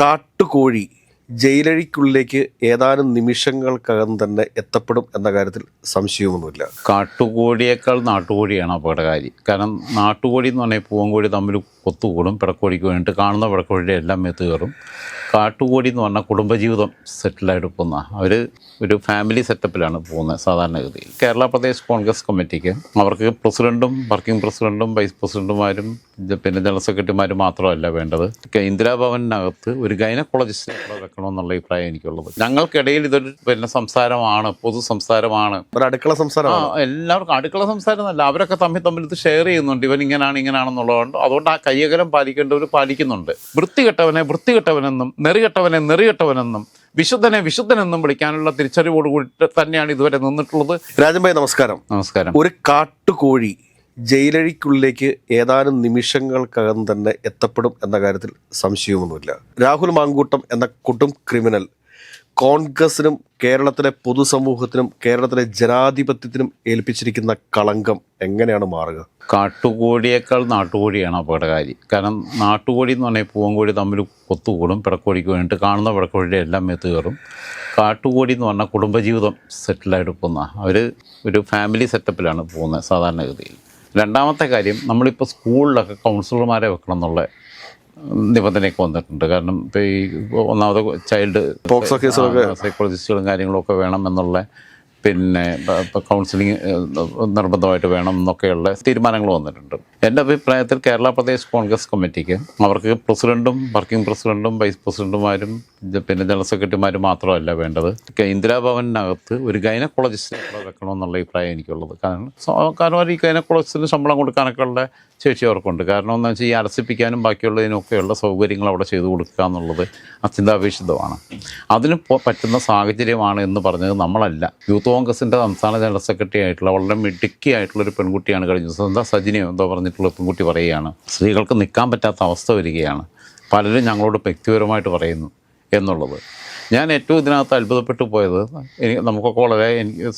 കാട്ടുകോഴി ജയിലഴിക്കുള്ളിലേക്ക് ഏതാനും നിമിഷങ്ങൾക്കകം തന്നെ എത്തപ്പെടും എന്ന കാര്യത്തിൽ സംശയമൊന്നുമില്ല. കാട്ടുകോഴിയേക്കാൾ നാട്ടുകോഴിയാണ് അപകടകാരി കാരണം നാട്ടുകോഴി എന്ന് പറഞ്ഞാൽ പൂവൻകോഴി തമ്മിൽ കൊത്തുകൂടും പിടക്കോഴിക്ക് വേണ്ടിയിട്ട് കാണുന്ന പിടക്കോഴിയുടെ എല്ലാം മേത്ത് കയറും കാട്ടുകോഴി എന്ന് പറഞ്ഞാൽ കുടുംബജീവിതം സെറ്റിലായിട്ട് പോകുന്ന. അവർ ഒരു ഫാമിലി സെറ്റപ്പിലാണ് പോകുന്നത് സാധാരണഗതിയിൽ. കേരള പ്രദേശ് കോൺഗ്രസ് കമ്മിറ്റിക്ക് അവർക്ക് പ്രസിഡന്റും വർക്കിംഗ് പ്രസിഡന്റും വൈസ് പ്രസിഡന്റുമാരും പിന്നെ ജനറൽ സെക്രട്ടറിമാരും മാത്രമല്ല വേണ്ടത്. ഇന്ദിരാഭവനകത്ത് ഒരു ഗൈനക്കോളജിസ്റ്റിനെ വെക്കണമെന്നുള്ള അഭിപ്രായം എനിക്കുള്ളത്. ഞങ്ങൾക്കിടയിൽ ഇതൊരു പിന്നെ സംസാരമാണ് പൊതു സംസാരമാണ്. ഒരു അടുക്കള സംസാരം സംസാരമാണ് എല്ലാവർക്കും അടുക്കള സംസാരം എന്നല്ല അവരൊക്കെ തമ്മിൽ തമ്മിൽ ഇത് ഷെയർ ചെയ്യുന്നുണ്ട്. ഇവൻ ഇങ്ങനെയാണ് ഇങ്ങനെയാണെന്നുള്ളതുകൊണ്ട് അതുകൊണ്ട് ആ കയ്യകലം പാലിക്കേണ്ടവർ പാലിക്കുന്നുണ്ട്. വൃത്തികെട്ടവനെ വൃത്തികെട്ടവനെന്നും നെറികെട്ടവനെ നെറികെട്ടവനെന്നും വിശുദ്ധനെ വിശുദ്ധനെന്നും വിളിക്കാനുള്ള തിരിച്ചറിവോട് കൂടി തന്നെയാണ് ഇതുവരെ നിന്നിട്ടുള്ളത്. രാജൻ ഭായി നമസ്കാരം. നമസ്കാരം. ഒരു കാട്ടുകോഴി ജയിലഴിക്കുള്ളിലേക്ക് ഏതാനും നിമിഷങ്ങൾക്കകം തന്നെ എത്തപ്പെടും എന്ന കാര്യത്തിൽ സംശയമൊന്നുമില്ല. രാഹുൽ മാങ്കൂട്ടം എന്ന കൊടും ക്രിമിനൽ കോൺഗ്രസിനും കേരളത്തിലെ പൊതുസമൂഹത്തിനും കേരളത്തിലെ ജനാധിപത്യത്തിനും ഏൽപ്പിച്ചിരിക്കുന്ന കളങ്കം എങ്ങനെയാണ് മാറുക? കാട്ടുകോഴിയേക്കാൾ നാട്ടുകോഴിയാണ് അപകടകാരി കാരണം നാട്ടുകോഴി എന്ന് പറഞ്ഞാൽ പൂവൻകോഴി തമ്മിൽ കൊത്തുകൂടും പിടക്കോഴിക്ക് വേണ്ടിയിട്ട് കാണുന്ന പിടക്കോഴിയുടെ എല്ലാം മേത്ത് കയറും. കാട്ടുകോഴി എന്ന് പറഞ്ഞാൽ കുടുംബജീവിതം സെറ്റിലായിട്ട് പോകുന്ന അവർ ഒരു ഫാമിലി സെറ്റപ്പിലാണ് പോകുന്നത് സാധാരണഗതിയിൽ. രണ്ടാമത്തെ കാര്യം നമ്മളിപ്പോൾ സ്കൂളിലൊക്കെ കൗൺസിലർമാരെ വെക്കണം എന്നുള്ള നിബന്ധനയൊക്കെ വന്നിട്ടുണ്ട്. കാരണം ഇപ്പോൾ ഈ ഒന്നാമത് ചൈൽഡ് പോക്സോ കേസുകളൊക്കെ സൈക്കോളജിസ്റ്റുകളും കാര്യങ്ങളൊക്കെ വേണം എന്നുള്ള പിന്നെ കൗൺസിലിംഗ് നിർബന്ധമായിട്ട് വേണം എന്നൊക്കെയുള്ള തീരുമാനങ്ങൾ വന്നിട്ടുണ്ട്. എന്റെ അഭിപ്രായത്തിൽ കേരള പ്രദേശ് കോൺഗ്രസ് കമ്മിറ്റിക്ക് അവർക്ക് പ്രസിഡന്റും വർക്കിംഗ് പ്രസിഡന്റും വൈസ് പ്രസിഡന്റുമാരും പിന്നെ ജനറൽ സെക്രട്ടറിമാരും മാത്രമല്ല വേണ്ടത്. ഇന്ദിരാഭവനകത്ത് ഒരു ഗൈനക്കോളജിസ്റ്റിനെ വെക്കണമെന്നുള്ള അഭിപ്രായം എനിക്കുള്ളത്. കാരണം കാരണം അവർ ഈ ഗൈനക്കോളജിസ്റ്റിന് ശമ്പളം കൊടുക്കാനൊക്കെ ഉള്ള ശേഷി അവർക്കുണ്ട് കാരണം എന്താ വെച്ചാൽ ഈ അരസിപ്പിക്കാനും ബാക്കിയുള്ളതിനൊക്കെയുള്ള സൗകര്യങ്ങൾ അവിടെ ചെയ്തു കൊടുക്കുക എന്നുള്ളത് അത്യന്താപേക്ഷിതമാണ്. അതിന് പറ്റുന്ന സാഹചര്യമാണ് എന്ന് പറഞ്ഞത് നമ്മളല്ല. യൂത്ത് കോൺഗ്രസിന്റെ സംസ്ഥാന ജനറൽ സെക്രട്ടറി ആയിട്ടുള്ള വളരെ മിടുക്കി ആയിട്ടുള്ള ഒരു പെൺകുട്ടിയാണ് കഴിഞ്ഞ ദിവസം എന്താ സജിനിയോ എന്തോ പറഞ്ഞിട്ടുള്ള പെൺകുട്ടി പറയുകയാണ് സ്ത്രീകൾക്ക് നിൽക്കാൻ പറ്റാത്ത അവസ്ഥ വരികയാണ്. പലരും ഞങ്ങളോട് വ്യക്തിപരമായിട്ട് പറയുന്നു. എന്നുള്ളത്. ഞാൻ ഏറ്റവും ഇതിനകത്ത് അത്ഭുതപ്പെട്ടു പോയത് എനിക്ക് നമുക്കൊക്കെ വളരെ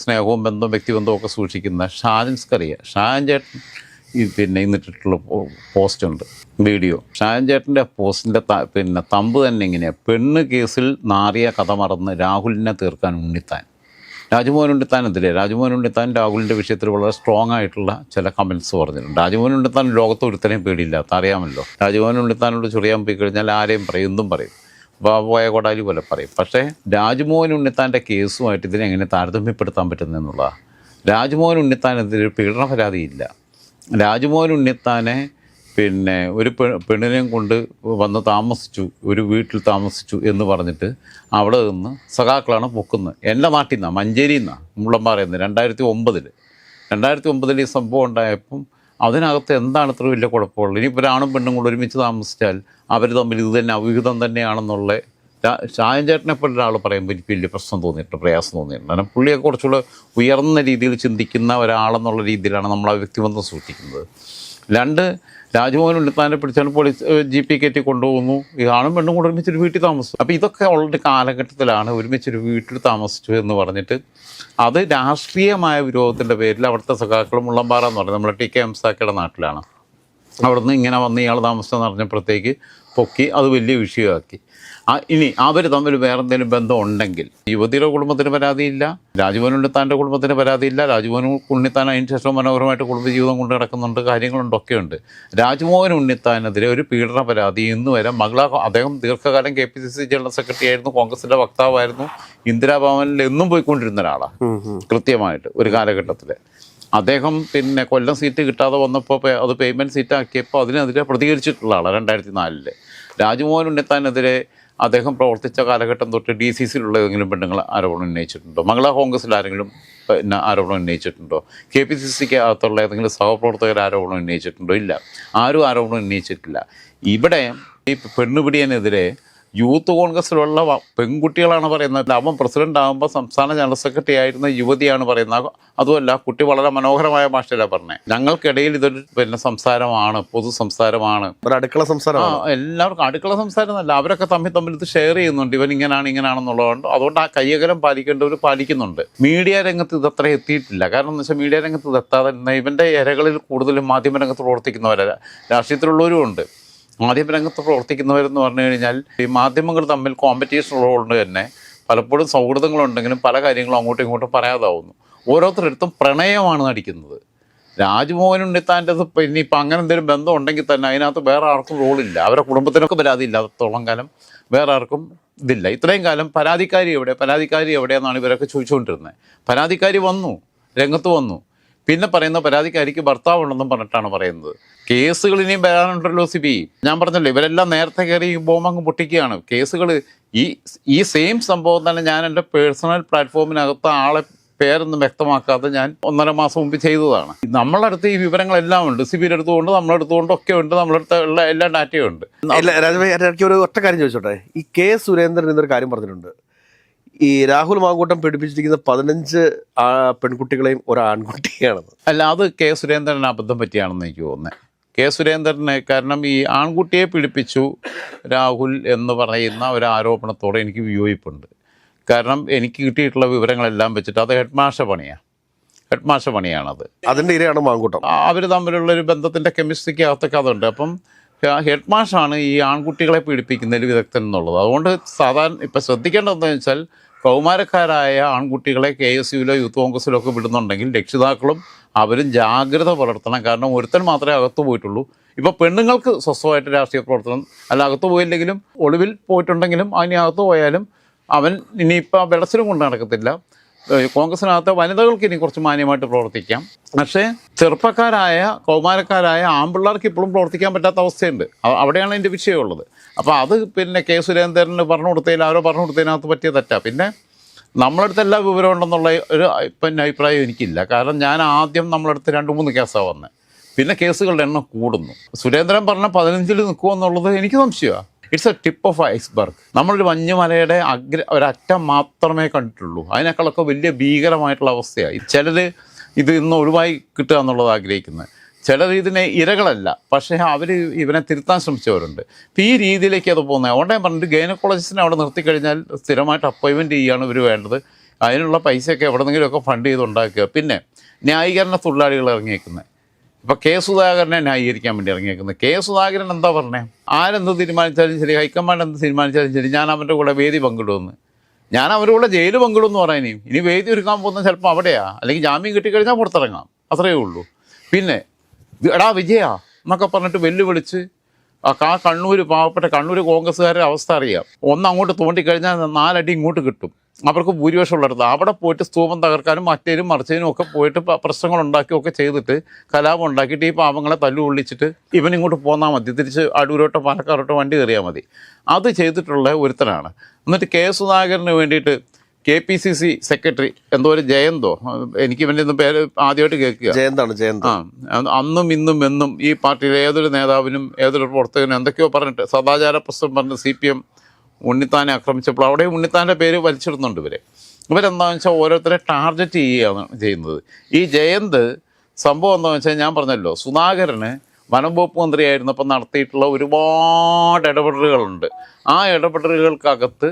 സ്നേഹവും ബന്ധവും വ്യക്തിബന്ധവും ഒക്കെ സൂക്ഷിക്കുന്ന ഷാജൻസ്കറിയ ഷാജൻ ചേട്ടൻ ഈ പിന്നെ ഇന്നിട്ടിട്ടുള്ള പോസ്റ്റ് ഉണ്ട് വീഡിയോ. ഷാജൻ ചേട്ടന്റെ പോസ്റ്റിന്റെ പിന്നെ തമ്പ് തന്നെ ഇങ്ങനെയാണ് പെണ്ണ് കേസിൽ നാറിയ കഥ മറന്ന് രാഹുലിനെ തീർക്കാൻ ഉണ്ണിത്താൻ. രാജ്മോഹൻ ഉണ്ണിത്താൻ എന്തില്ലേ? രാജ്മോഹൻ ഉണ്ണിത്താൻ രാഹുലിന്റെ വിഷയത്തിൽ വളരെ സ്ട്രോങ് ആയിട്ടുള്ള ചില കമൻസ് പറഞ്ഞിട്ടുണ്ട്. രാജ്മോഹൻ ഉണ്ണിത്താൻ ലോകത്ത് ഒരുത്തനെയും പേടിയില്ലാത്ത അറിയാമല്ലോ. രാജ്മോഹൻ ഉണ്ണിത്താനോട് ചൊറിയാൻ പോയി കഴിഞ്ഞാൽ ആരെയും പറയും എന്തും പറയും. പോയ കൊടാലി പോലെ പറയും. പക്ഷേ രാജ്മോഹൻ ഉണ്ണിത്താന്റെ കേസുമായിട്ട് ഇതിനെ എങ്ങനെ താരതമ്യപ്പെടുത്താൻ പറ്റുന്നതെന്നുള്ളതാണ് രാജ്മോഹൻ ഉണ്ണിത്താനെതിരെ പീഡന പരാതിയില്ല. രാജ്മോഹൻ ഉണ്ണിത്താനെ പിന്നെ ഒരു പെ പെണ്ണിനെയും കൊണ്ട് വന്ന് താമസിച്ചു ഒരു വീട്ടിൽ താമസിച്ചു എന്ന് പറഞ്ഞിട്ട് അവിടെ നിന്ന് സഖാക്കളാണ് പൊക്കുന്നത്. എന്റെ നാട്ടിൽ നിന്നാണ് മഞ്ചേരിയിൽ നിന്നാണ് മുള്ളമ്പാറയിൽ നിന്ന് രണ്ടായിരത്തി ഒമ്പതിൽ രണ്ടായിരത്തി ഒമ്പതിൽ ഈ സംഭവം ഉണ്ടായപ്പം അതിനകത്ത് എന്താണ് ഇത്ര വലിയ കുഴപ്പമുള്ളത്? ഇനിയിപ്പോൾ ഒരാണും പെണ്ണും കൂടെ ഒരുമിച്ച് താമസിച്ചാൽ അവർ തമ്മിൽ ഇത് തന്നെ അവിഹിതം തന്നെയാണെന്നുള്ള ചേട്ടനെ പോലെ ഒരാൾ പറയുമ്പോൾ എനിക്ക് വലിയ പ്രശ്നം തോന്നിയിട്ടുണ്ട് പ്രയാസം തോന്നിയിട്ടുണ്ട്. കാരണം പുള്ളിയൊക്കെ കുറച്ചുകൂടെ ഉയർന്ന രീതിയിൽ ചിന്തിക്കുന്ന ഒരാളെന്നുള്ള രീതിയിലാണ് നമ്മൾ ആ വ്യക്തിബന്ധം സൂക്ഷിക്കുന്നത്. രണ്ട് രാജ്മോഹൻ ഉണ്ണിത്താനെ പിടിച്ചാണ് പോലീസ് ജി പി കയറ്റി കൊണ്ടുപോകുന്നു. ആണും പെണ്ണും കൂടെ ഒരുമിച്ചൊരു വീട്ടിൽ താമസിച്ചു. അപ്പോൾ ഇതൊക്കെ ഉള്ള കാലഘട്ടത്തിലാണ് ഒരുമിച്ചൊരു വീട്ടിൽ താമസിച്ചു എന്ന് പറഞ്ഞിട്ട് അത് രാഷ്ട്രീയമായ വിരോധത്തിന്റെ പേരിൽ അവിടുത്തെ സഖാക്കളും മുള്ളമ്പാറ എന്ന് പറയുന്നത് നമ്മുടെ ടി കെ എംസാക്കയുടെ നാട്ടിലാണ്. അവിടുന്ന് ഇങ്ങനെ വന്ന് ഇയാൾ താമസിച്ചെന്ന് പറഞ്ഞപ്പോഴത്തേക്ക് പൊക്കി അത് വലിയ വിഷയമാക്കി. ആ ഇനി അവർ തമ്മിൽ വേറെ എന്തെങ്കിലും ബന്ധം ഉണ്ടെങ്കിൽ യുവതിയുടെ കുടുംബത്തിന് പരാതിയില്ല രാജുവൻ ഉണ്ണിത്താന്റെ കുടുംബത്തിന് പരാതിയില്ല രാജുവൻ ഉണ്ണിത്താൻ അതിന് ശേഷം മനോഹരമായിട്ട് കുടുംബജീവിതം കൊണ്ട് നടക്കുന്നുണ്ട് കാര്യങ്ങളുണ്ടൊക്കെ ഉണ്ട് രാജ്മോഹൻ ഉണ്ണിത്താനെതിരെ ഒരു പീഡന പരാതി ഇന്ന് വരെ മകള അദ്ദേഹം ദീർഘകാലം K P C C general secretary ആയിരുന്നു കോൺഗ്രസിന്റെ വക്താവായിരുന്നു ഇന്ദിരാഭവനിൽ എന്നും പോയിക്കൊണ്ടിരുന്ന ഒരാളാണ് കൃത്യമായിട്ട് ഒരു കാലഘട്ടത്തിൽ അദ്ദേഹം പിന്നെ കൊല്ലം സീറ്റ് കിട്ടാതെ വന്നപ്പോൾ അത് പേയ്മെന്റ് സീറ്റ് ആക്കിയപ്പോൾ അതിനെതിരെ പ്രതികരിച്ചിട്ടുള്ള ആളാണ് രണ്ടായിരത്തി നാലിൽ രാജ്മോഹൻ ഉണ്ണിത്താനെതിരെ അദ്ദേഹം പ്രവർത്തിച്ച കാലഘട്ടം തൊട്ട് ഡി സി സിയിലുള്ള ഏതെങ്കിലും പെണ്ണുങ്ങൾ ആരോപണം ഉന്നയിച്ചിട്ടുണ്ടോ? മംഗള കോൺഗ്രസിൽ ആരെങ്കിലും പിന്നെ ആരോപണം ഉന്നയിച്ചിട്ടുണ്ടോ? കെ പി സി സിക്ക് അകത്തുള്ള ഏതെങ്കിലും സഹപ്രവർത്തകർ ആരോപണം ഉന്നയിച്ചിട്ടുണ്ടോ? ഇല്ല. ആരും ആരോപണം ഉന്നയിച്ചിട്ടില്ല. ഇവിടെ ഈ പെണ്ണുപിടിയനെതിരെ യൂത്ത് കോൺഗ്രസ്സിലുള്ള പെൺകുട്ടികളാണ് പറയുന്നത്. അവൻ പ്രസിഡന്റ് ആകുമ്പോൾ സംസ്ഥാന ജനറൽ സെക്രട്ടറി ആയിരുന്ന യുവതിയാണ് പറയുന്നത്. അതുമല്ല കുട്ടി വളരെ മനോഹരമായ ഭാഷയിലാണ് പറഞ്ഞത് ഞങ്ങൾക്കിടയിൽ ഇതൊരു പിന്നെ സംസാരമാണ് പൊതു സംസാരമാണ് ഒരു അടുക്കള സംസാരം സംസാരമാണ് എല്ലാവർക്കും അടുക്കള സംസാരം എന്നല്ല അവരൊക്കെ തമ്മിൽ തമ്മിൽ ഇത് ഷെയർ ചെയ്യുന്നുണ്ട്. ഇവൻ ഇങ്ങനെയാണ് ഇങ്ങനെയാണെന്നുള്ളതുകൊണ്ട് അതുകൊണ്ട് ആ കയ്യകലം പാലിക്കേണ്ടവർ പാലിക്കുന്നുണ്ട്. മീഡിയ രംഗത്ത് ഇത് അത്ര എത്തിയിട്ടില്ല. കാരണം എന്ന് വെച്ചാൽ മീഡിയ രംഗത്ത് ഇത് എത്താതെ ഇവന്റെ ഇവന്റെ ഇരകളിൽ കൂടുതലും മാധ്യമ രംഗത്ത് പ്രവർത്തിക്കുന്നവരല്ല രാഷ്ട്രീയത്തിലുള്ളവരും ഉണ്ട്. മാധ്യമ രംഗത്ത് പ്രവർത്തിക്കുന്നവരെന്ന് പറഞ്ഞു കഴിഞ്ഞാൽ ഈ മാധ്യമങ്ങൾ തമ്മിൽ കോമ്പറ്റീഷൻ ഉള്ളതുകൊണ്ട് തന്നെ പലപ്പോഴും സൗഹൃദങ്ങളുണ്ടെങ്കിലും പല കാര്യങ്ങളും അങ്ങോട്ടും ഇങ്ങോട്ടും പറയാതാവുന്നു. ഓരോരുത്തരടുത്തും പ്രണയമാണ് നടിക്കുന്നത്. രാജ്മോഹൻ ഉണ്ണിത്താന്റെ ഇനിയിപ്പോൾ അങ്ങനെ എന്തെങ്കിലും ബന്ധം ഉണ്ടെങ്കിൽ തന്നെ അതിനകത്ത് വേറെ ആർക്കും റോളില്ല അവരുടെ കുടുംബത്തിനൊക്കെ പരാതി ഇല്ലാത്തോളം കാലം വേറെ ആർക്കും ഇതില്ല. ഇത്രയും കാലം പരാതിക്കാരി എവിടെ? പരാതിക്കാരി എവിടെയെന്നാണ് ഇവരൊക്കെ ചോദിച്ചുകൊണ്ടിരുന്നത്. പരാതിക്കാരി വന്നു. രംഗത്ത് വന്നു. പിന്നെ പറയുന്ന പരാതിക്കാരിക്ക് ഭർത്താവ് ഉണ്ടെന്നും പറഞ്ഞിട്ടാണ് പറയുന്നത്. കേസുകൾ ഇനിയും വരാനുണ്ടല്ലോ സി ബി ഞാൻ പറഞ്ഞല്ലോ ഇവരെല്ലാം നേരത്തെ കയറി ഈ ബോംബങ്ങ് പൊട്ടിക്കുകയാണ്. കേസുകൾ ഈ ഈ സെയിം സംഭവം തന്നെ ഞാൻ എന്റെ പേഴ്സണൽ പ്ലാറ്റ്ഫോമിനകത്ത് ആളെ പേരൊന്നും വ്യക്തമാക്കാതെ ഞാൻ ഒന്നര മാസം മുമ്പ് ചെയ്തതാണ്. നമ്മളടുത്ത് ഈ വിവരങ്ങളെല്ലാം ഉണ്ട്. സിബിയുടെ അടുത്തുകൊണ്ട് നമ്മളെടുത്തുകൊണ്ട് ഒക്കെ ഉണ്ട്. നമ്മളടുത്ത് ഉള്ള എല്ലാ ഡാറ്റയും ഉണ്ട്. രാജഭായി ഒരു ഒറ്റ കാര്യം ചോദിച്ചോട്ടെ? ഈ കെ സുരേന്ദ്രൻ എന്നൊരു കാര്യം പറഞ്ഞിട്ടുണ്ട്. ഈ രാഹുൽ മാങ്കൂട്ടം പീഡിപ്പിച്ചിരിക്കുന്ന പതിനഞ്ച് പെൺകുട്ടികളെയും ഒരു ആൺകുട്ടിയാണെന്ന് അല്ല അത് കെ സുരേന്ദ്രൻ അബദ്ധം പറ്റിയാണെന്ന് എനിക്ക് തോന്നുന്നത് കെ സുരേന്ദ്രനെ കാരണം ഈ ആൺകുട്ടിയെ പീഡിപ്പിച്ചു രാഹുൽ എന്ന് പറയുന്ന ഒരു ആരോപണത്തോടെ എനിക്ക് വിയോജിപ്പുണ്ട്. കാരണം എനിക്ക് കിട്ടിയിട്ടുള്ള വിവരങ്ങളെല്ലാം വെച്ചിട്ട് അത് ഹെഡ് മാഷ പണിയാണ് ഹെഡ് മാഷ പണിയാണത്. അതിന്റെ ഇരയാണ് മാങ്കൂട്ടം. അവർ തമ്മിലുള്ള ഒരു ബന്ധത്തിന്റെ കെമിസ്ട്രിക്ക് അകത്തൊക്കെ അതുണ്ട്. അപ്പം ഹെഡ് മാഷാണ് ഈ ആൺകുട്ടികളെ പീഡിപ്പിക്കുന്നതിൽ വിദഗ്ധൻ എന്നുള്ളത്. അതുകൊണ്ട് സാധാരണ ഇപ്പം ശ്രദ്ധിക്കേണ്ടതെന്ന് വെച്ചാൽ കൗമാരക്കാരായ ആൺകുട്ടികളെ കെ എസ് യുവിലോ യൂത്ത് കോൺഗ്രസ്സിലോ ഒക്കെ വിടുന്നുണ്ടെങ്കിൽ രക്ഷിതാക്കളും അവരും ജാഗ്രത പുലർത്തണം. കാരണം ഒരുത്തൻ മാത്രമേ അകത്ത് പോയിട്ടുള്ളൂ. ഇപ്പോൾ പെണ്ണുങ്ങൾക്ക് സ്വസ്ഥമായിട്ട് രാഷ്ട്രീയ പ്രവർത്തനം അല്ല അകത്ത് പോയില്ലെങ്കിലും ഒളിവിൽ പോയിട്ടുണ്ടെങ്കിലും അതിനകത്ത് പോയാലും അവൻ ഇനിയിപ്പോൾ വെളച്ചിലും കൊണ്ട് നടക്കത്തില്ല. കോൺഗ്രസിനകത്ത് വനിതകൾക്ക് ഇനി കുറച്ച് മാന്യമായിട്ട് പ്രവർത്തിക്കാം. പക്ഷേ ചെറുപ്പക്കാരായ കൗമാരക്കാരായ ആൺപിള്ളേർക്ക് ഇപ്പോഴും പ്രവർത്തിക്കാൻ പറ്റാത്ത അവസ്ഥയുണ്ട്. അവിടെയാണ് എന്റെ വിഷയമുള്ളത്. അപ്പോൾ അത് പിന്നെ കെ സുരേന്ദ്രന് പറഞ്ഞു കൊടുത്തതിൽ ആരോ പറഞ്ഞു കൊടുത്തതിനകത്ത് പറ്റിയ തെറ്റാ. പിന്നെ നമ്മളടുത്ത് എല്ലാ വിവരം ഉണ്ടെന്നുള്ള ഒരു പിന്നെ അഭിപ്രായം എനിക്കില്ല. കാരണം ഞാൻ ആദ്യം നമ്മളടുത്ത് രണ്ട് മൂന്ന് കേസാണ് വന്നത് പിന്നെ കേസുകളുടെ എണ്ണം കൂടുന്നു. സുരേന്ദ്രൻ പറഞ്ഞ പതിനഞ്ചിൽ നിൽക്കുമെന്നുള്ളത് എനിക്ക് സംശയമാണ് it's a tip of iceberg നമ്മളൊരു മഞ്ഞുമലയുടെ അഗ്ര ഒരറ്റം മാത്രമേ കണ്ടിട്ടുള്ളൂ. അതിനേക്കാളൊക്കെ വലിയ ഭീകരമായിട്ടുള്ള അവസ്ഥയാണ് ചിലർ ഇത് ഇന്ന് ഒഴിവായി കിട്ടുക എന്നുള്ളത് ആഗ്രഹിക്കുന്നത് ചിലർ ഇതിനെ ഇരകളല്ല. പക്ഷേ അവർ ഇവനെ തിരുത്താൻ ശ്രമിച്ചവരുണ്ട്. അപ്പം ഈ രീതിയിലേക്ക് അത് പോകുന്നത് അതുകൊണ്ട് ഞാൻ പറഞ്ഞിട്ട് ഗൈനക്കോളജിസ്റ്റിനെ അവിടെ നിർത്തിക്കഴിഞ്ഞാൽ സ്ഥിരമായിട്ട് അപ്പോയിൻമെന്റ് ചെയ്യുകയാണ് ഇവർ വേണ്ടത്. അതിനുള്ള പൈസയൊക്കെ എവിടെ നിന്നെങ്കിലുമൊക്കെ ഫണ്ട് ചെയ്ത് ഉണ്ടാക്കുക. പിന്നെ ന്യായീകരണ തൊഴിലാളികൾ ഇറങ്ങിയേക്കുന്നത് ഇപ്പൊ കെ സുധാകരനെ ന്യായീകരിക്കാൻ വേണ്ടി ഇറങ്ങിയേക്കുന്നത്. കെ സുധാകരൻ എന്താ പറഞ്ഞേ? ആരെന്ത് തീരുമാനിച്ചാലും ശരി ഹൈക്കമാൻഡ് എന്ത് തീരുമാനിച്ചാലും ശരി ഞാൻ അവന്റെ കൂടെ വേദി പങ്കിടുമെന്ന്. ഞാൻ അവരുടെ കൂടെ ജയിൽ പങ്കിടുമെന്ന് പറയാനും ഇനി. വേദി ഒരുക്കാൻ പോകുന്നത് ചിലപ്പോൾ അവിടെയാ. അല്ലെങ്കിൽ ജാമ്യം കിട്ടിക്കഴിഞ്ഞാൽ പുറത്തിറങ്ങാം. അത്രയേ ഉള്ളൂ. പിന്നെ എടാ വിജയ എന്നൊക്കെ പറഞ്ഞിട്ട് വെല്ലുവിളിച്ച് ആ കണ്ണൂർ പാവപ്പെട്ട കണ്ണൂർ കോൺഗ്രസ്സുകാരുടെ അവസ്ഥ അറിയാം. ഒന്ന് അങ്ങോട്ട് തോണ്ടിക്കഴിഞ്ഞാൽ നാലടി ഇങ്ങോട്ട് കിട്ടും. അവർക്ക് ഭൂരിപക്ഷം ഉള്ളിടത്ത് അവിടെ പോയിട്ട് സ്തൂപം തകർക്കാനും മറ്റേനും മറിച്ചതിനും ഒക്കെ പോയിട്ട് പ്രശ്നങ്ങൾ ഉണ്ടാക്കിയൊക്കെ ചെയ്തിട്ട് കലാപം ഉണ്ടാക്കിയിട്ട് ഈ പാവങ്ങളെ തല്ലു കൊള്ളിച്ചിട്ട് ഇവൻ ഇങ്ങോട്ട് പോന്നാൽ മതി. തിരിച്ച് അടൂരോട്ടോ പാലക്കാരോട്ടോ വണ്ടി കയറിയാൽ മതി. അത് ചെയ്തിട്ടുള്ള ഒരുത്തനാണ്. എന്നിട്ട് കെ സുധാകരന് വേണ്ടിയിട്ട് K P C C secretary എന്തോ ഒരു ജയന്തോ. എനിക്ക് ഇവന്റെ ഒന്നും പേര് ആദ്യമായിട്ട് കേൾക്കുക. ജയന്താണ് ജയന്ത്. ആ അന്നും ഇന്നും എന്നും ഈ പാർട്ടിയിലെ ഏതൊരു നേതാവിനും ഏതൊരു പ്രവർത്തകനും എന്തൊക്കെയോ പറഞ്ഞിട്ട് സദാചാര പ്രശ്നം പറഞ്ഞ് സി പി എം ഉണ്ണിത്താനെ ആക്രമിച്ചപ്പോൾ അവിടെ ഉണ്ണിത്താന്റെ പേര് വലിച്ചിടുന്നുണ്ട് ഇവരെ. ഇവരെന്താണെന്ന് വെച്ചാൽ ഓരോരുത്തരെ ടാർഗറ്റ് ചെയ്യുകയാണ് ചെയ്യുന്നത്. ഈ ജയന്ത് സംഭവം എന്താണെന്ന് വെച്ചാൽ ഞാൻ പറഞ്ഞല്ലോ സുധാകരന് വനം വകുപ്പ് മന്ത്രിയായിരുന്നപ്പോൾ നടത്തിയിട്ടുള്ള ഒരുപാട് ഇടപെടലുകളുണ്ട്. ആ ഇടപെടലുകൾക്കകത്ത്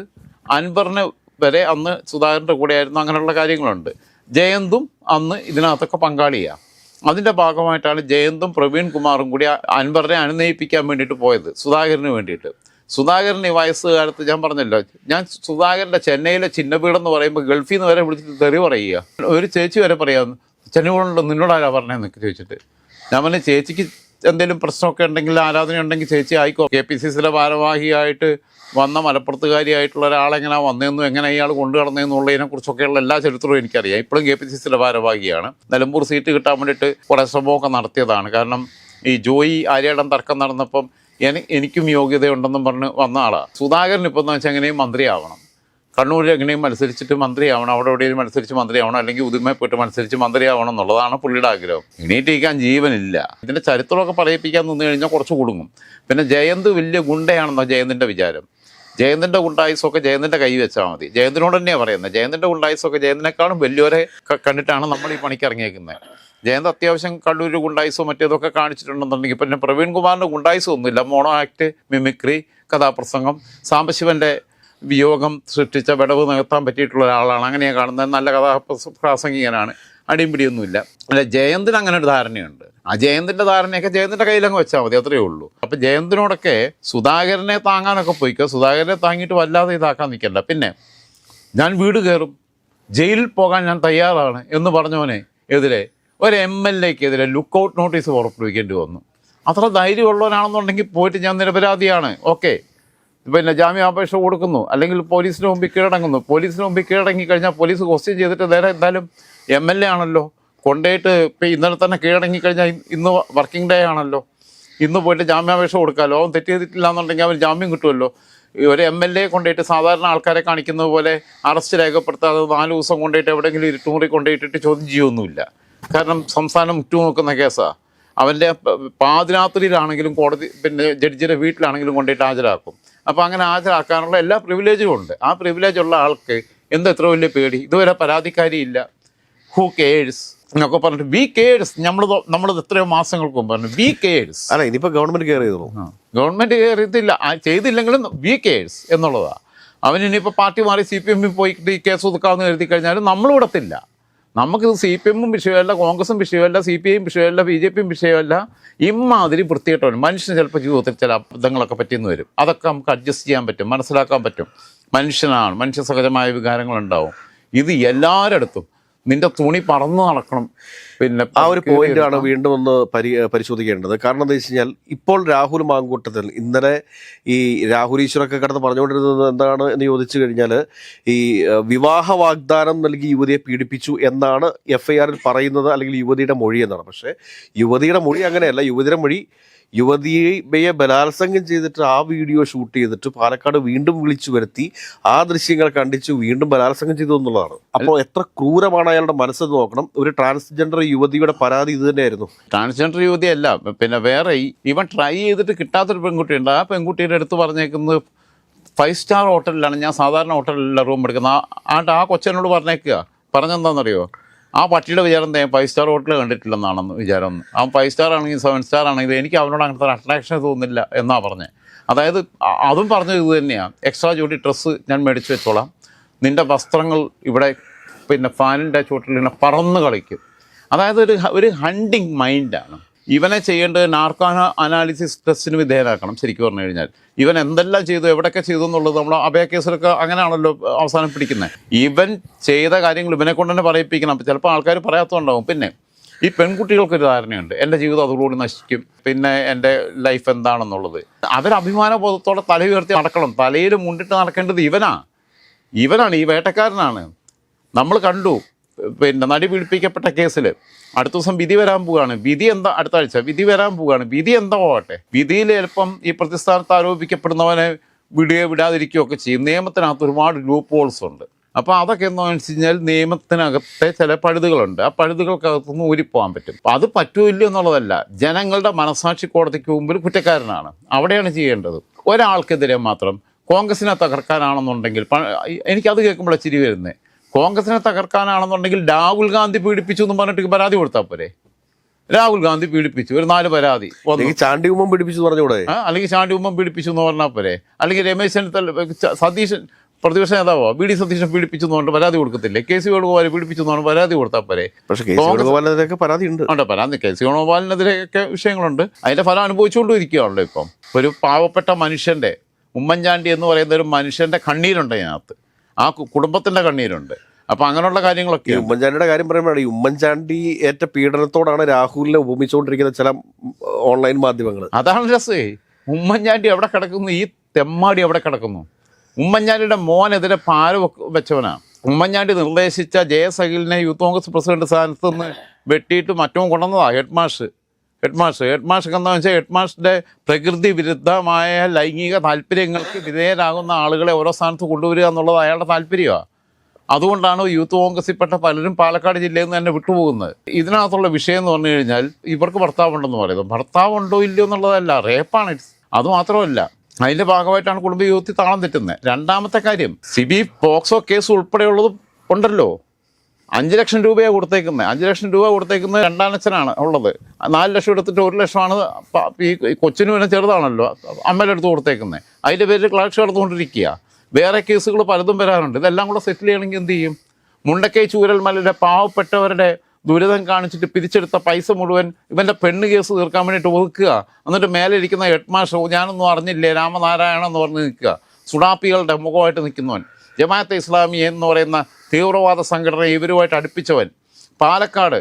അൻവറിനെ വരെ അന്ന് സുധാകരന്റെ കൂടെയായിരുന്നു അങ്ങനെയുള്ള കാര്യങ്ങളുണ്ട്. ജയന്തും അന്ന് ഇതിനകത്തൊക്കെ പങ്കാളിയാണ് അതിന്റെ ഭാഗമായിട്ടാണ് ജയന്തും പ്രവീൺ കുമാറും കൂടി അൻവറിനെ അനുനയിപ്പിക്കാൻ വേണ്ടിയിട്ട് പോയത് സുധാകരന് വേണ്ടിയിട്ട്. സുധാകരൻ ഈ വയസ്സുകാലത്ത് ഞാൻ പറഞ്ഞല്ലോ ഞാൻ സുധാകരന്റെ ചെന്നൈയിലെ ചിന്നപീടെന്ന് പറയുമ്പോൾ ഗൾഫിൽ നിന്ന് വരെ വിളിച്ചിട്ട് തെറി പറയുക. ഒരു ചേച്ചി വരെ പറയാമെന്ന് ചെന്നൈ നിന്നോടാരാ പറഞ്ഞതെന്നൊക്കെ ചോദിച്ചിട്ട്. ഞാൻ പറഞ്ഞ ചേച്ചിക്ക് എന്തെങ്കിലും പ്രശ്നമൊക്കെ ഉണ്ടെങ്കിൽ ആരാധന ഉണ്ടെങ്കിൽ ചേച്ചി ആയിക്കോ. കെ പി സി സിയിലെ ഭാരവാഹിയായിട്ട് വന്ന മലപ്പുറത്തുകാരിയായിട്ടുള്ള ഒരാളെങ്ങനെ വന്നതെന്നും എങ്ങനെ ഇയാൾ കൊണ്ടു കടന്നതെന്നുള്ളതിനെ കുറിച്ചൊക്കെയുള്ള എല്ലാ ചരിത്രവും എനിക്കറിയാം. ഇപ്പോഴും കെ പി സി സിയിലെ ഭാരവാഹിയാണ്. നിലമ്പൂർ സീറ്റ് കിട്ടാൻ വേണ്ടിയിട്ട് കുറേ ശ്രമമൊക്കെ നടത്തിയതാണ്. കാരണം ഈ ജോയി ആര്യടം തർക്കം നടന്നപ്പം എനി എനിക്കും യോഗ്യതയുണ്ടെന്നും പറഞ്ഞ് വന്ന ആളാണ് സുധാകരൻ ഇപ്പം എന്ന് വെച്ചാൽ എങ്ങനെയും മന്ത്രിയാവണം. കണ്ണൂരിൽ എങ്ങനെയും മത്സരിച്ചിട്ട് മന്ത്രിയാവണം അവിടെ എവിടെയും മത്സരിച്ച് മന്ത്രിയാവണം അല്ലെങ്കിൽ ഉദുമയെ പോയിട്ട് മത്സരിച്ച് മന്ത്രിയാവണം എന്നുള്ളതാണ് പുള്ളിയുടെ ആഗ്രഹം. എണീറ്റിരിക്കാൻ ജീവനില്ല. ഇതിന്റെ ചരിത്രമൊക്കെ പറയിപ്പിക്കാൻ നിന്ന് കഴിഞ്ഞാൽ കുറച്ച് കുടുങ്ങും. പിന്നെ ജയന്ത് വലിയ ഗുണ്ടയാണെന്നോ ജയന്തിന്റെ വിചാരം. ജയന്തിന്റെ ഗുണ്ടായുസൊക്കെ ജയന്തിന്റെ കൈ വെച്ചാൽ മതി. ജയന്തിനോട് തന്നെയാണ് പറയുന്നത്. ജയന്തിന്റെ ഗുണ്ടായുസൊക്കെ ജയന്തിനേക്കാളും വലിയവരെ കണ്ടിട്ടാണ് നമ്മൾ ഈ പണിക്ക് ഇറങ്ങിയേക്കുന്നത്. ജയന്ത് അത്യാവശ്യം കണ്ണൂർ ഗുണ്ടായുസോ മറ്റേതൊക്കെ കാണിച്ചിട്ടുണ്ടെന്നുണ്ടെങ്കിൽ പിന്നെ പ്രവീൺ കുമാറിന്റെ ഗുണ്ടായുസോ മോണോ ആക്ട് മിമിക്രി കഥാപ്രസംഗം സാംബശിവന്റെ വിയോഗം സൃഷ്ടിച്ച വിടവ് നികത്താൻ പറ്റിയിട്ടുള്ള ഒരാളാണ്. അങ്ങനെയാണ് കാണുന്നത്. നല്ല കഥാപ്രാസംഗികനാണ് അടിയും അല്ല ജയന്തിന് അങ്ങനെ ഒരു ധാരണയുണ്ട്. ആ ജയന്തിന്റെ ധാരണയൊക്കെ ജയന്തിന്റെ കയ്യിലങ്ങ് വെച്ചാൽ മതി. അത്രയേ ഉള്ളൂ. അപ്പോൾ ജയന്തിനോടൊക്കെ സുധാകരനെ താങ്ങാനൊക്കെ പോയിക്കോ. സുധാകരനെ താങ്ങിയിട്ട് വല്ലാതെ ഇതാക്കാൻ നിൽക്കണ്ട പിന്നെ ഞാൻ വീട് കയറും. ജയിലിൽ പോകാൻ ഞാൻ തയ്യാറാണ് എന്ന് പറഞ്ഞവനെ എതിരെ ഒരു എം എൽ എക്കെതിരെ ലുക്കൗട്ട് നോട്ടീസ് പുറപ്പെടുവിക്കേണ്ടി വന്നു. അത്ര ധൈര്യമുള്ളവനാണെന്നുണ്ടെങ്കിൽ പോയിട്ട് ഞാൻ നിരപരാധിയാണ്. ഓക്കെ. പിന്നെ ജാമ്യാപേക്ഷ കൊടുക്കുന്നു. അല്ലെങ്കിൽ പോലീസിന് മുമ്പിൽ കീഴടങ്ങുന്നു. പോലീസിന് മുമ്പിൽ കീഴടങ്ങി കഴിഞ്ഞാൽ പോലീസ് ക്വസ്റ്റ്യൻ ചെയ്തിട്ട് നേരെ എന്തായാലും എം എൽ എ ആണല്ലോ. കൊണ്ടുപോയിട്ട് ഇപ്പം ഇന്നലെ തന്നെ കീഴടങ്ങി കഴിഞ്ഞാൽ ഇന്ന് വർക്കിംഗ് ഡേ ആണല്ലോ. ഇന്ന് പോയിട്ട് ജാമ്യാപേക്ഷ കൊടുക്കാമല്ലോ അവൻ തെറ്റ് ചെയ്തിട്ടില്ല എന്നുണ്ടെങ്കിൽ അവന് ജാമ്യം കിട്ടുമല്ലോ. ഒരു എം എൽ എ കൊണ്ടുപോയിട്ട് സാധാരണ ആൾക്കാരെ കാണിക്കുന്ന പോലെ അറസ്റ്റ് രേഖപ്പെടുത്താതെ നാല് ദിവസം കൊണ്ടുപോയിട്ട് എവിടെയെങ്കിലും ഇരുട്ടുമുറി കൊണ്ടുപോയിട്ടിട്ട് ചോദ്യം ചെയ്യൊന്നുമില്ല കാരണം സംസ്ഥാനം ഉറ്റുനോക്കുന്ന കേസാണ് അവന്റെ പാതിരാത്രിയിലാണെങ്കിലും കോടതി പിന്നെ ജഡ്ജിയുടെ വീട്ടിലാണെങ്കിലും കൊണ്ടുപോയിട്ട് ഹാജരാക്കും. അപ്പോൾ അങ്ങനെ ഹാജരാക്കാനുള്ള എല്ലാ പ്രിവിലേജും ഉണ്ട്. ആ പ്രിവിലേജ് ഉള്ള ആൾക്ക് എന്ത് എത്ര വലിയ പേടി. ഇതുവരെ പരാതിക്കാരിയില്ല ഹു കെയേഴ്സ് എന്നൊക്കെ പറഞ്ഞിട്ട് വി കെയേഴ്സ് നമ്മൾ നമ്മൾ എത്രയോ മാസങ്ങൾക്ക് മുമ്പ് പറഞ്ഞു. വി കേഴ്സ് അല്ല ഇനിയിപ്പോൾ ഗവൺമെന്റ് കയറി ചെയ്തോളൂ. ഗവൺമെന്റ് കയറിയതില്ല ആ ചെയ്തില്ലെങ്കിലും വി കെയേഴ്സ് എന്നുള്ളതാണ് അവൻ ഇനിയിപ്പോൾ പാർട്ടി മാറി സി പി എമ്മിൽ പോയിട്ട് ഈ കേസ് ഒതുക്കാമെന്ന് കരുതി കഴിഞ്ഞാലും നമ്മൾ വിടത്തില്ല നമുക്കിത് സി പി എമ്മും വിഷയമല്ല കോൺഗ്രസും വിഷയമല്ല സി പി ഐയും വിഷയമല്ല ബി ജെ പിയും വിഷയമല്ല. ഇമാതിരി വൃത്തികെട്ടവൻ മനുഷ്യന് ചിലപ്പോൾ ജീവിതത്തിൽ ചില അബദ്ധങ്ങളൊക്കെ പറ്റിയെന്ന് വരും. അതൊക്കെ നമുക്ക് അഡ്ജസ്റ്റ് ചെയ്യാൻ പറ്റും മനസ്സിലാക്കാൻ പറ്റും. മനുഷ്യനാണ് മനുഷ്യ സഹജമായ വികാരങ്ങളുണ്ടാവും. ഇത് എല്ലാവരടുത്തും നിന്റെ തുണി പറന്നു നടക്കണം. പിന്നെ ആ ഒരു പോയിന്റാണ് വീണ്ടും ഒന്ന് പരി പരിശോധിക്കേണ്ടത്. കാരണം എന്താ വെച്ച് കഴിഞ്ഞാൽ ഇപ്പോൾ രാഹുൽ മാങ്കൂട്ടത്തിൽ ഇന്നലെ ഈ രാഹുൽ ഈശ്വറൊക്കെ കിടന്ന് പറഞ്ഞുകൊണ്ടിരുന്നത് എന്താണ് എന്ന് ചോദിച്ചു കഴിഞ്ഞാൽ ഈ വിവാഹ വാഗ്ദാനം നൽകി യുവതിയെ പീഡിപ്പിച്ചു എന്നാണ് എഫ് ഐ ആറിൽ പറയുന്നത് അല്ലെങ്കിൽ യുവതിയുടെ മൊഴി എന്നാണ്. പക്ഷേ യുവതിയുടെ മൊഴി അങ്ങനെയല്ല. യുവതിയുടെ മൊഴി യുവതിയെ ബലാത്സംഗം ചെയ്തിട്ട് ആ വീഡിയോ ഷൂട്ട് ചെയ്തിട്ട് പാലക്കാട് വീണ്ടും വിളിച്ചു വരുത്തി ആ ദൃശ്യങ്ങൾ കണ്ടിച്ച് വീണ്ടും ബലാത്സംഗം ചെയ്തു എന്നുള്ളതാണ്. അപ്പോൾ എത്ര ക്രൂരമാണ് അയാളുടെ മനസ്സ് നോക്കണം. ഒരു ട്രാൻസ്ജെൻഡർ യുവതിയുടെ പരാതി ഇത് തന്നെയായിരുന്നു. ട്രാൻസ്ജെൻഡർ യുവതിയല്ല പിന്നെ വേറെ ഇവൻ ട്രൈ ചെയ്തിട്ട് കിട്ടാത്തൊരു പെൺകുട്ടിയുണ്ട് ആ പെൺകുട്ടിയുടെ അടുത്ത് പറഞ്ഞേക്കുന്നത് ഫൈവ് സ്റ്റാർ ഹോട്ടലിലാണ്. ഞാൻ സാധാരണ ഹോട്ടലിലെ റൂം എടുക്കുന്നത്. ആ ആ കൊച്ചനോട് പറഞ്ഞേക്കുക. പറഞ്ഞെന്താണെന്നറിയോ? ആ പട്ടിയുടെ വിചാരം ഫൈവ് സ്റ്റാർ ഹോട്ടൽ കണ്ടിട്ടില്ലെന്നാണെന്ന് വിചാരം. അവൻ ഫൈവ് സ്റ്റാർ ആണെങ്കിലും സെവൻ സ്റ്റാർ ആണെങ്കിലും എനിക്ക് അവനോട് അങ്ങനത്തെ അട്രാക്ഷൻ തോന്നുന്നില്ല എന്നാണ് പറഞ്ഞത് അതായത് അതും പറഞ്ഞത് ഇത് തന്നെയാണ് എക്സ്ട്രാ ജോഡി ഡ്രസ്സ് ഞാൻ മേടിച്ച് വെച്ചോളാം. നിന്റെ വസ്ത്രങ്ങൾ ഇവിടെ പിന്നെ ഫാനിന്റെ ചുവട്ടിൽ ഇങ്ങനെ പറന്ന് കളിക്കും. അതായത് ഒരു ഒരു ഹണ്ടിങ് മൈൻഡാണ് ഇവനെ ചെയ്യേണ്ടത് നാർക്കോ അനാലിസിസ് ടെസ്റ്റിന് വിധേയനാക്കണം ശരിക്കും പറഞ്ഞു കഴിഞ്ഞാൽ. ഇവൻ എന്തെല്ലാം ചെയ്തു എവിടെയൊക്കെ ചെയ്തു എന്നുള്ളത് നമ്മൾ അഭയ കേസിലൊക്കെ അങ്ങനെയാണല്ലോ അവസാനം പിടിക്കുന്നത് ഇവൻ ചെയ്ത കാര്യങ്ങൾ ഇവനെ കൊണ്ട് തന്നെ പറയിപ്പിക്കണം. ചിലപ്പോൾ ആൾക്കാർ പറയാത്തതുണ്ടാവും പിന്നെ ഈ പെൺകുട്ടികൾക്കൊരു ധാരണയുണ്ട്. എന്റെ ജീവിതം അതോടുകൂടി നശിക്കും. പിന്നെ എന്റെ ലൈഫ് എന്താണെന്നുള്ളത്. അവർ അഭിമാനബോധത്തോടെ തല ഉയർത്തി നടക്കണം. തലയിൽ മുണ്ടിട്ട് നടക്കേണ്ടത് ഇവനാ. ഇവനാണ്. ഈ വേട്ടക്കാരനാണ്. നമ്മൾ കണ്ടു. പിന്നെ നടി പീഡിപ്പിക്കപ്പെട്ട കേസിൽ അടുത്ത ദിവസം വിധി വരാൻ പോവുകയാണ്. വിധി എന്താ അടുത്ത ആഴ്ച? വിധി വരാൻ പോവുകയാണ്. വിധി എന്താ പോകട്ടെ? വിധിയിൽ ചിലപ്പം ഈ പ്രതിസ്ഥാനത്ത് ആരോപിക്കപ്പെടുന്നവനെ വിടുകയോ വിടാതിരിക്കുകയോ ഒക്കെ ചെയ്യും. നിയമത്തിനകത്ത് ഒരുപാട് ലൂപ്പ് ഹോൾസ് ഉണ്ട്. അപ്പോൾ അതൊക്കെ എന്ന് വെച്ച് കഴിഞ്ഞാൽ നിയമത്തിനകത്തെ ചില പഴുതുകളുണ്ട്. ആ പഴുതുകൾക്കകത്തുനിന്ന് ഊരിപ്പോകാൻ പറ്റും. അത് പറ്റൂല്ല എന്നുള്ളതല്ല. ജനങ്ങളുടെ മനസാക്ഷി കോടതിക്ക് മുമ്പിൽ കുറ്റക്കാരനാണ്. അവിടെയാണ് ചെയ്യേണ്ടത്. ഒരാൾക്കെതിരെ മാത്രം കോൺഗ്രസിനെ തകർക്കാനാണെന്നുണ്ടെങ്കിൽ എനിക്കത് കേൾക്കുമ്പോൾ ചിരി വരുന്നത്. കോൺഗ്രസിനെ തകർക്കാനാണെന്നുണ്ടെങ്കിൽ രാഹുൽ ഗാന്ധി പീഡിപ്പിച്ചു എന്ന് പറഞ്ഞിട്ട് പരാതി കൊടുത്താൽ പോരെ? രാഹുൽ ഗാന്ധി പീഡിപ്പിച്ചു ഒരു നാല് പരാതി ചാണ്ടി ഉമ്മൻ പീഡിപ്പിച്ചു പറഞ്ഞൂടെ? അല്ലെങ്കിൽ ചാണ്ടി ഉമ്മൻ പീഡിപ്പിച്ചു എന്ന് പറഞ്ഞാൽ പോരെ? അല്ലെങ്കിൽ രമേശ് ചെന്നിത്തല സതീശൻ പ്രതിപക്ഷ നേതാവോ? ബി ഡി സതീശൻ പീഡിപ്പിച്ചു എന്ന് പരാതി കൊടുക്കത്തില്ലേ? കെ സി വേണുഗോപാൽ പീഡിപ്പിച്ചു എന്ന് പറഞ്ഞാൽ പരാതി കൊടുത്താൽ പോരെ? പക്ഷെ പരാതി ഉണ്ട്. ഉണ്ട് പരാതി. കെ സി വേണുഗോപാലിനെതിരെയൊക്കെ വിഷയങ്ങളുണ്ട്. അതിന്റെ ഫലം അനുഭവിച്ചുകൊണ്ടും ഇരിക്കുകയാണല്ലോ ഇപ്പം. ഒരു പാവപ്പെട്ട മനുഷ്യന്റെ ഉമ്മൻചാണ്ടി എന്ന് പറയുന്ന ഒരു മനുഷ്യന്റെ കണ്ണീരുണ്ട് അതിനകത്ത്. ആ കുടുംബത്തിന്റെ കണ്ണീരുണ്ട്. അപ്പൊ അങ്ങനെയുള്ള കാര്യങ്ങളൊക്കെ ഉമ്മൻചാണ്ടിയുടെ കാര്യം പറയുമ്പോഴാണ് ഈ ഉമ്മൻചാണ്ടി ഏറ്റ പീഡനത്തോടാണ് രാഹുലിനെ ഉപമിച്ചുകൊണ്ടിരിക്കുന്ന ചില ഓൺലൈൻ മാധ്യമങ്ങൾ. അതാണ് രസേ. ഉമ്മൻചാണ്ടി എവിടെ കിടക്കുന്നു? ഈ തെമ്മാടി എവിടെ കിടക്കുന്നു? ഉമ്മൻചാണ്ടിയുടെ മോനെതിരെ പാര വെച്ചവനാണ് ഉമ്മൻചാണ്ടി നിർദ്ദേശിച്ച ജയസഹിലിനെ യൂത്ത് കോൺഗ്രസ് പ്രസിഡന്റ് സ്ഥാനത്ത് നിന്ന് വെട്ടിയിട്ട് മറ്റവും കൊണ്ടുവന്നതാ ഹെഡ് മാഷ് ഹെഡ് മാഷ് ഹെഡ് മാഷ് എന്താണെന്ന് വെച്ചാൽ ഹെഡ് മാഷിന്റെ പ്രകൃതി വിരുദ്ധമായ ലൈംഗിക താല്പര്യങ്ങൾക്ക് വിധേയരാകുന്ന ആളുകളെ ഓരോ സ്ഥാനത്ത് കൊണ്ടുവരിക എന്നുള്ളത് അയാളുടെ താല്പര്യമാണ് അതുകൊണ്ടാണ് യൂത്ത് കോൺഗ്രസിൽപ്പെട്ട പലരും പാലക്കാട് ജില്ലയിൽ നിന്ന് തന്നെ വിട്ടുപോകുന്നത്. ഇതിനകത്തുള്ള വിഷയം എന്ന് പറഞ്ഞു കഴിഞ്ഞാൽ ഇവർക്ക് ഭർത്താവുണ്ടെന്ന് പറയുന്നത് ഭർത്താവുണ്ടോ ഇല്ലയോ എന്നുള്ളതല്ല റേപ്പാണ്. അത് മാത്രമല്ല അതിന്റെ ഭാഗമായിട്ടാണ് കുടുംബ യുവതി താളം തെറ്റുന്നത്. രണ്ടാമത്തെ കാര്യം സിബി പോക്സോ കേസ് ഉൾപ്പെടെയുള്ളത് ഉണ്ടല്ലോ. അഞ്ച് ലക്ഷം രൂപയാണ് കൊടുത്തേക്കുന്നത്. അഞ്ച് ലക്ഷം രൂപ കൊടുത്തേക്കുന്നത് രണ്ടാനച്ഛനാണ് ഉള്ളത്. നാല് ലക്ഷം എടുത്തിട്ട് ഒരു ലക്ഷമാണ് ഈ കൊച്ചിന് പിന്നെ ചെറുതാണല്ലോ അമ്മയുടെ അടുത്ത് കൊടുത്തേക്കുന്നത്. അതിന്റെ പേരിൽ ക്ലാഷ് എടുത്തുകൊണ്ടിരിക്കുക വേറെ കേസുകൾ പലതും വരാറുണ്ട്. ഇതെല്ലാം കൂടെ സെറ്റിൽ ചെയ്യണമെങ്കിൽ എന്ത് ചെയ്യും? മുണ്ടക്കൈ ചൂരൽമലയുടെ പാവപ്പെട്ടവരുടെ ദുരിതം കാണിച്ചിട്ട് പിരിച്ചെടുത്ത പൈസ മുഴുവൻ ഇവന്റെ പെണ്ണ് കേസ് തീർക്കാൻ വേണ്ടിയിട്ട് ഒതുക്കുക. എന്നിട്ട് മേലെ ഇരിക്കുന്ന ഹെഡ്മാഷോ ഞാനൊന്നും അറിഞ്ഞില്ലേ രാമനാരായണ എന്ന് പറഞ്ഞ് നിൽക്കുക. സുഡാപ്പികളുടെ മുഖമായിട്ട് നിൽക്കുന്നവൻ. ജമാഅത്തെ ഇസ്ലാമി എന്ന് പറയുന്ന തീവ്രവാദ സംഘടനയെ ഇവരുമായിട്ട് അടുപ്പിച്ചവൻ. പാലക്കാട്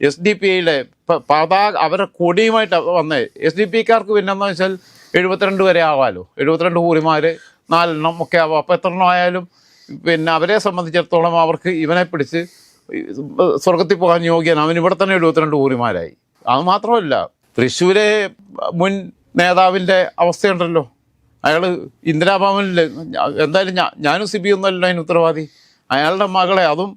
എസ് ഡി പി ഐയിലെ പതാക അവരെ കൊടിയുമായിട്ട് വന്നേ എസ് ഡി പി കാർക്ക് പിന്നെ എന്താ വെച്ചാൽ എഴുപത്തിരണ്ട് വരെ ആവാമല്ലോ എഴുപത്തിരണ്ട് കൂറിമാർ നാലെണ്ണം ഒക്കെ ആവാം. അപ്പോൾ എത്ര എണ്ണം ആയാലും പിന്നെ അവരെ സംബന്ധിച്ചിടത്തോളം അവർക്ക് ഇവനെ പിടിച്ച് സ്വർഗത്തിൽ പോകാൻ യോഗ്യൻ അവൻ ഇവിടെ തന്നെ എഴുപത്തിരണ്ട് ഊരിമാരായി. അത് മാത്രമല്ല തൃശ്ശൂരെ മുൻ നേതാവിന്റെ അവസ്ഥയുണ്ടല്ലോ. അയാൾ ഇന്ദിരാഭവനിൽ എന്തായാലും ഞാനും സിബി ഒന്നുമല്ല അതിന് ഉത്തരവാദി. അയാളുടെ മകളെ അതും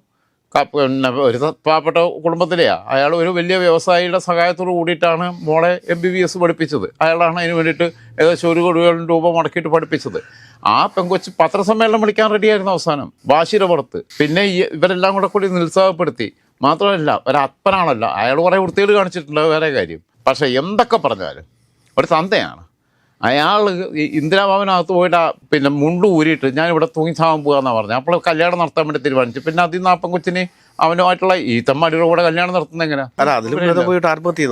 പിന്നെ ഒരു പാവപ്പെട്ട കുടുംബത്തിലെയാണ് അയാൾ ഒരു വലിയ വ്യവസായിയുടെ സഹായത്തോട് കൂടിയിട്ടാണ് മോളെ എം ബി ബി എസ് പഠിപ്പിച്ചത്. അയാളാണ് അതിന് വേണ്ടിയിട്ട് ഏകദേശം ഒരു കോടിയോളം രൂപ മുടക്കിയിട്ട് പഠിപ്പിച്ചത്. ആ പെങ്കൊച്ച് പത്രസമ്മേളനം വിളിക്കാൻ റെഡിയായിരുന്നു അവസാനം. വാശിയുടെ പുറത്ത്. പിന്നെ ഇവരെല്ലാം കൂടെ കൂടി നിരുത്സാഹപ്പെടുത്തി. മാത്രമല്ല ഒരപ്പനാണല്ലോ. അയാൾ കുറേ വൃത്തികൾ കാണിച്ചിട്ടുണ്ട്. വേറെ കാര്യം. പക്ഷേ എന്തൊക്കെ പറഞ്ഞാലും. ഒരു തന്തയാണ്. അയാൾ ഇന്ദിരാഭവനകത്ത് പോയിട്ട് പിന്നെ മുണ്ട് ഊരിയിട്ട് ഞാൻ ഇവിടെ തൂങ്ങി ചാവാൻ പോകാന്നാണ് പറഞ്ഞത് അപ്പോൾ കല്യാണം നടത്താൻ വേണ്ടി തീരുമാനിച്ചു. പിന്നെ അതിൽ നിന്ന് കൊച്ചിന് അവനുമായിട്ടുള്ള ഈ തമ്മാടിയുടെ കൂടെ കല്യാണം നടത്തുന്നത് എങ്ങനെയാ? അല്ല അതിലും ഭേദം പോയിട്ട് ആത്മഹത്യ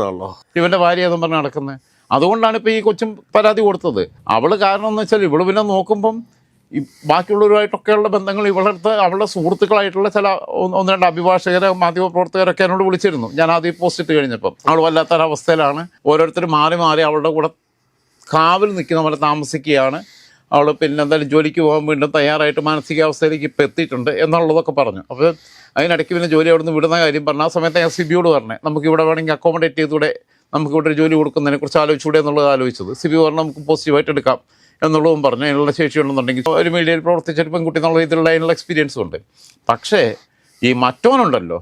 ഇവന്റെ ഭാര്യ എന്നും പറഞ്ഞ് നടക്കുന്നത് അതുകൊണ്ടാണ് ഇപ്പോൾ ഈ കൊച്ചും പരാതി കൊടുത്തത്. അവൾ കാരണം എന്ന് വെച്ചാൽ ഇവൾ പിന്നെ നോക്കുമ്പം ഈ ബാക്കിയുള്ളവരുമായിട്ടൊക്കെയുള്ള ബന്ധങ്ങൾ ഇവളടുത്ത് അവളുടെ സുഹൃത്തുക്കളായിട്ടുള്ള ചില ഒന്ന് ഒന്ന് രണ്ട് അഭിഭാഷകരെ മാധ്യമപ്രവർത്തകരൊക്കെ എന്നോട് വിളിച്ചിരുന്നു. ഞാൻ ആദ്യം പോസ്റ്റ് ഇട്ട് കഴിഞ്ഞപ്പം. അവൾ വല്ലാത്തൊരവസ്ഥയിലാണ്. ഓരോരുത്തർ മാറി മാറി അവളുടെ കൂടെ കാവൽ നിൽക്കുന്ന പോലെ താമസിക്കുകയാണ്. അവൾ പിന്നെ എന്തായാലും ജോലിക്ക് പോകാൻ വീണ്ടും തയ്യാറായിട്ട് മാനസികാവസ്ഥയിലേക്ക് ഇപ്പം എത്തിയിട്ടുണ്ട് എന്നുള്ളതൊക്കെ പറഞ്ഞു. അപ്പോൾ അതിനിടയ്ക്ക് പിന്നെ ജോലി അവിടെ നിന്ന് വിടുന്ന കാര്യം പറഞ്ഞു. ആ സമയത്ത് ഞാൻ സിബിയോട് പറഞ്ഞേ നമുക്ക് ഇവിടെ വേണമെങ്കിൽ അക്കോമഡേറ്റ് ചെയ്തൂടെ നമുക്ക് ഇവിടെ ജോലി കൊടുക്കുന്നതിനെ കുറിച്ച് ആലോചിച്ചൂടെ എന്നുള്ളത് ആലോചിച്ചത്. സിബി പറഞ്ഞു നമുക്ക് പോസിറ്റീവായിട്ട് എടുക്കാം എന്നുള്ളതും പറഞ്ഞു. അതിനുള്ള ശേഷിയുണ്ടെന്നുണ്ടെങ്കിൽ ഒരു മീഡിയയിൽ പ്രവർത്തിച്ചൊരു പെൺകുട്ടി എന്നുള്ള രീതിയിലുള്ള അതിനുള്ള എക്സ്പീരിയൻസും ഉണ്ട്. പക്ഷേ ഈ മറ്റോനുണ്ടല്ലോ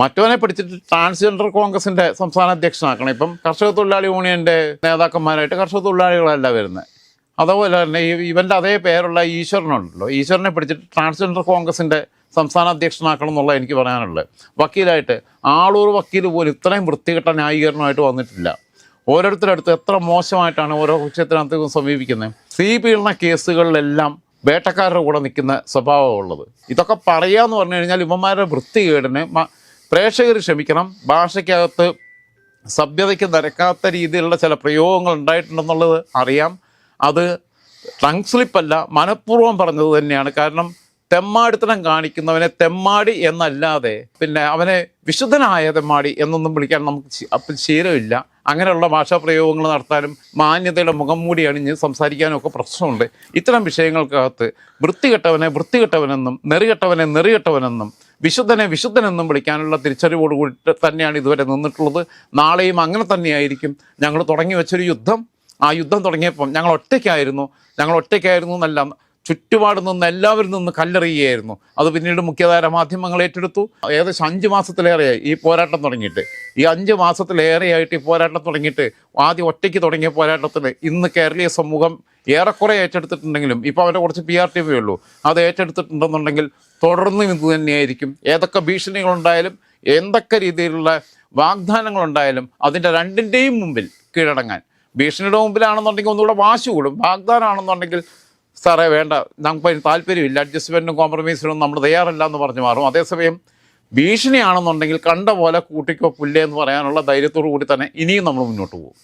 മറ്റവനെ പിടിച്ചിട്ട് ട്രാൻസ്ജെൻഡർ കോൺഗ്രസിന്റെ സംസ്ഥാന അധ്യക്ഷനാക്കണം. ഇപ്പം കർഷക തൊഴിലാളി യൂണിയന്റെ നേതാക്കന്മാരായിട്ട് കർഷക തൊഴിലാളികളല്ല വരുന്നത് അതുപോലെ തന്നെ ഈ ഇവന്റെ അതേ പേരുള്ള ഈശ്വരനുണ്ടല്ലോ. ഈശ്വരനെ പിടിച്ചിട്ട് ട്രാൻസ്ജെൻഡർ കോൺഗ്രസിന്റെ സംസ്ഥാന അധ്യക്ഷനാക്കണം എന്നുള്ള എനിക്ക് പറയാനുള്ളത്. വക്കീലായിട്ട് ആളൂർ വക്കീൽ പോലും ഇത്രയും വൃത്തികെട്ട ന്യായീകരണമായിട്ട് വന്നിട്ടില്ല. ഓരോരുത്തരടുത്ത് എത്ര മോശമായിട്ടാണ് ഓരോ വിഷയത്തിനകത്ത് സമീപിക്കുന്നത് സ്ത്രീ പീഡന കേസുകളിലെല്ലാം വേട്ടക്കാരുടെ കൂടെ നിൽക്കുന്ന സ്വഭാവമുള്ളത്. ഇതൊക്കെ പറയാന്ന് പറഞ്ഞു കഴിഞ്ഞാൽ ഇവന്മാരുടെ വൃത്തികേടിന് പ്രേക്ഷകർ ക്ഷമിക്കണം. ഭാഷയ്ക്കകത്ത് സഭ്യതയ്ക്ക് നിരക്കാത്ത രീതിയിലുള്ള ചില പ്രയോഗങ്ങൾ ഉണ്ടായിട്ടുണ്ടെന്നുള്ളത് അറിയാം. അത് ടങ് സ്ലിപ്പല്ല മനഃപൂർവം പറഞ്ഞത് തന്നെയാണ്. കാരണം തെമ്മാടിത്തനം കാണിക്കുന്നവനെ തെമ്മാടി എന്നല്ലാതെ പിന്നെ അവനെ വിശുദ്ധനായ തെമ്മാടി എന്നൊന്നും വിളിക്കാൻ നമുക്ക് അപ്പം ശീലമില്ല. അങ്ങനെയുള്ള ഭാഷാപ്രയോഗങ്ങൾ നടത്താനും മാന്യതയുടെ മുഖം മൂടി അണിഞ്ഞ് സംസാരിക്കാനും ഒക്കെ പ്രശ്നമുണ്ട്. ഇത്തരം വിഷയങ്ങൾക്കകത്ത് വൃത്തികെട്ടവനെ വൃത്തികെട്ടവനെന്നും നെറികെട്ടവനെ നെറികെട്ടവനെന്നും വിശുദ്ധനെ വിശുദ്ധനെന്നും വിളിക്കാനുള്ള തിരിച്ചറിവോടുകൂടി തന്നെയാണ് ഇതുവരെ നിന്നിട്ടുള്ളത്. നാളെയും അങ്ങനെ തന്നെയായിരിക്കും. ഞങ്ങൾ തുടങ്ങി വെച്ചൊരു യുദ്ധം. ആ യുദ്ധം തുടങ്ങിയപ്പം ഞങ്ങൾ ഒറ്റയ്ക്കായിരുന്നു. ഞങ്ങൾ ഒറ്റയ്ക്കായിരുന്നു എന്നല്ല ചുറ്റുപാട് നിന്ന് എല്ലാവരിൽ നിന്ന് കല്ലെറിയുകയായിരുന്നു. അത് പിന്നീട് മുഖ്യധാര മാധ്യമങ്ങൾ ഏറ്റെടുത്തു. ഏകദേശം അഞ്ച് മാസത്തിലേറെയായി ഈ പോരാട്ടം തുടങ്ങിയിട്ട്. ഈ അഞ്ച് മാസത്തിലേറെയായിട്ട് ഈ പോരാട്ടം തുടങ്ങിയിട്ട് ആദ്യം ഒറ്റയ്ക്ക് തുടങ്ങിയ പോരാട്ടത്തിൽ ഇന്ന് കേരളീയ സമൂഹം ഏറെക്കുറെ ഏറ്റെടുത്തിട്ടുണ്ടെങ്കിലും ഇപ്പോൾ അവരെ കുറച്ച് പി ആർ ടി വി ഉള്ളൂ. അത് ഏറ്റെടുത്തിട്ടുണ്ടെന്നുണ്ടെങ്കിൽ തുടർന്നും ഇത് തന്നെയായിരിക്കും. ഏതൊക്കെ ഭീഷണികളുണ്ടായാലും എന്തൊക്കെ രീതിയിലുള്ള വാഗ്ദാനങ്ങളുണ്ടായാലും അതിന്റെ രണ്ടിന്റെയും മുമ്പിൽ കീഴടങ്ങാൻ. ഭീഷണിയുടെ മുമ്പിലാണെന്നുണ്ടെങ്കിൽ ഒന്നുകൂടെ വാശി കൂടും. വാഗ്ദാനമാണെന്നുണ്ടെങ്കിൽ സാറേ വേണ്ട. നമുക്ക് അതിന് താല്പര്യമില്ല. അഡ്ജസ്റ്റ്മെന്റും കോംപ്രമൈസിനും നമ്മൾ തയ്യാറല്ല എന്ന് പറഞ്ഞു മാറും. അതേസമയം ഭീഷണിയാണെന്നുണ്ടെങ്കിൽ കണ്ട പോലെ കൂട്ടിക്കോ പുല്ലേ എന്ന് പറയാനുള്ള ധൈര്യത്തോടു കൂടി തന്നെ ഇനിയും നമ്മൾ മുന്നോട്ട് പോകും.